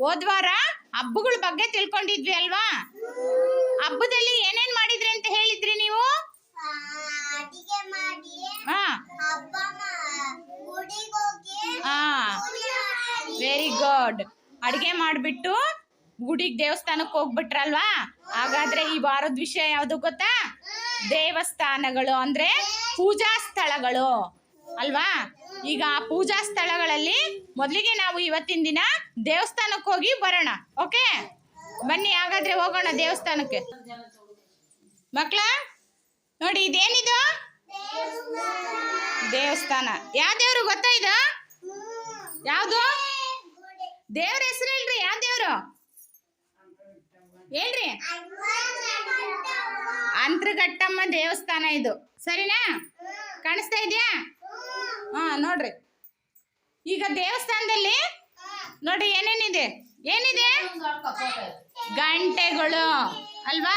ಹೋದ್ವಾರ ಹಬ್ಬಗಳ ಬಗ್ಗೆ ತಿಳ್ಕೊಂಡಿದ್ವಿ ಅಲ್ವಾ? ಹಬ್ಬದಲ್ಲಿ ಏನೇನ್ ಮಾಡಿದ್ರಿ ಅಂತ ಹೇಳಿದ್ರಿ ನೀವು? ವೆರಿ ಗುಡ್ ಅಡಿಗೆ ಮಾಡಿಬಿಟ್ಟು ಗುಡಿಗೆ ದೇವಸ್ಥಾನಕ್ಕೆ ಹೋಗ್ಬಿಟ್ರಲ್ವಾ? ಹಾಗಾದ್ರೆ ಈ ವಾರದ ವಿಷಯ ಯಾವುದು ಗೊತ್ತಾ? ದೇವಸ್ಥಾನಗಳು ಅಂದ್ರೆ ಪೂಜಾ ಸ್ಥಳಗಳು. ಅಲ್ವಾ? ಈಗ ಆ ಪೂಜಾ ಸ್ಥಳಗಳಲ್ಲಿ ಮೊದಲಿಗೆ ನಾವು ಇವತ್ತಿನ ದಿನ ದೇವಸ್ಥಾನಕ್ಕೆ ಹೋಗಿ ಬರೋಣ, ಓಕೆ? ಬನ್ನಿ, ಹಾಗಾದ್ರೆ ಹೋಗೋಣ ದೇವಸ್ಥಾನಕ್ಕೆ. ಮಕ್ಕಳ, ನೋಡಿ, ಇದೇನಿದು? ದೇವಸ್ಥಾನ. ಯಾವ ದೇವ್ರು ಗೊತ್ತಾ ಇದು? ಯಾವುದು? ದೇವ್ರ ಹೆಸರು ಹೇಳ್ರಿ ಯಾವ ದೇವ್ರು? ಹೇಳ್ರಿ. ಅಂತರಘಟ್ಟಮ್ಮ ದೇವಸ್ಥಾನ ಇದು. ಸರಿನಾ? ಕಾಣಿಸ್ತಾ ಇದೆಯಾ? ಹಾ, ನೋಡ್ರಿ. ಈಗ ದೇವಸ್ಥಾನದಲ್ಲಿ ನೋಡಿ ಏನೇನಿದೆ? ಏನಿದೆ? ಗಂಟೆಗಳು. ಅಲ್ವಾ?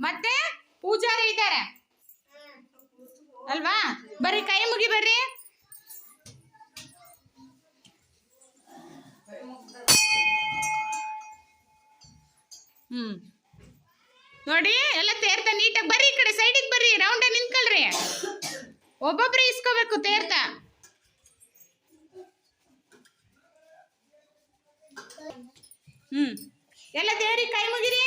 ಮತ್ತೆ ಪೂಜಾರಿ ಇದ್ದಾರೆ. ಅಲ್ವಾ? ಬರ್ರಿ, ಕೈ ಮುಗಿ ಬರ್ರಿ. ಹ್ಮ್. ನೋಡಿ, ಎಲ್ಲ ತೇರ್ತ ನೀಟಾಗಿ ಬರ್ರಿ ಈ ಕಡೆ ಸೈಡಿಗೆ ಬರ್ರಿ ರೌಂಡ್ ನಿಂತ್ಕೊಳ್ರಿ. ಒಬ್ಬೊಬ್ರು ಇಸ್ಕೋಬೇಕು ತೇರ್ತ. ಹ್ಮ್. ಎಲ್ಲ ದೇವ್ರಿಗೆ ಕೈ ಮುಗಿರಿ.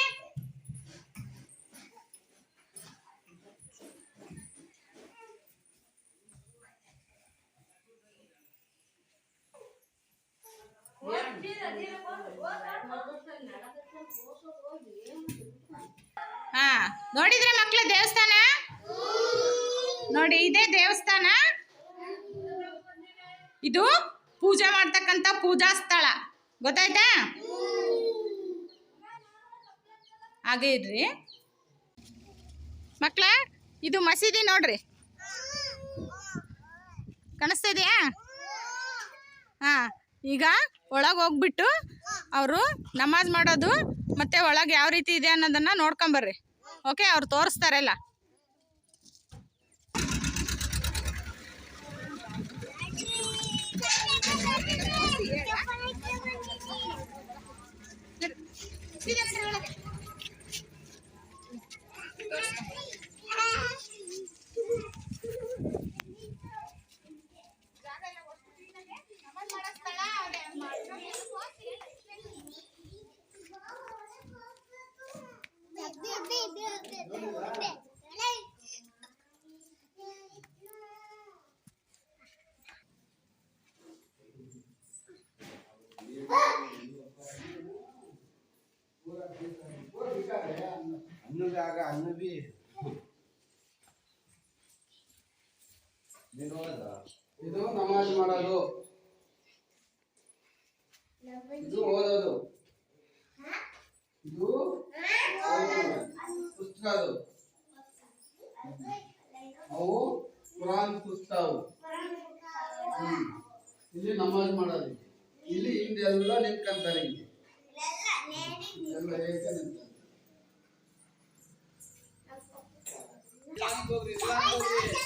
ಹಾ, ನೋಡಿದ್ರೆ ಮಕ್ಳ ದೇವಸ್ಥಾನ? ನೋಡಿ, ಇದೇ ದೇವಸ್ಥಾನ. ಇದು ಪೂಜೆ ಮಾಡ್ತಕ್ಕಂಥ ಪೂಜಾ ಸ್ಥಳ. ಗೊತ್ತಾಯ್ತಾ? ಹಾಗೆ ಇರ್ರಿ. ಮಕ್ಳ, ಇದು ಮಸೀದಿ ನೋಡ್ರಿ. ಕಾಣಿಸ್ತಾ ಇದೆಯಾ? ಹಾ, ಈಗ ಒಳಗೆ ಹೋಗ್ಬಿಟ್ಟು ಅವರು ನಮಾಜ್ ಮಾಡೋದು ಮತ್ತೆ ಒಳಗೆ ಯಾವ ರೀತಿ ಇದೆ ಅನ್ನೋದನ್ನ ನೋಡ್ಕೊಂಬರ್ರಿ ಓಕೆ ಅವ್ರು ತೋರಿಸ್ತಾರೆಲ್ಲ ಅನ್ನು ಬಿ ಆಗ ಅನ್ನು ಬಿ ಇದು ನಮಾಜ್ ಮಾಡೋದು ಇದು ಓದೋದು ಇದು ಪುಸ್ತಕ ಅದು ಅವು ಕುರಾನ್ ಪುಸ್ತಕವು ಹ್ಮ್. ಇಲ್ಲಿ ನಮಾಜ್ ಮಾಡೋದು ಇಲ್ಲಿ ಹಿಂದೆಲ್ಲ ನಿಂತ್ಕೊಂತಾರೆ ಹಿಂಗೆ ಎಲ್ಲ ಏಕ ನಿಂತ್ಕೊಂತಾರೆ ಇಸ್ಲಾಮ್ಗೆ ಹೋಗ್ರಿ, ಇಸ್ಲಾಮ್ಗೆ ಹೋಗ್ರಿ. ಇಸ್ಲಾಮ್ಗೆ ಹೋಗ್ರಿ.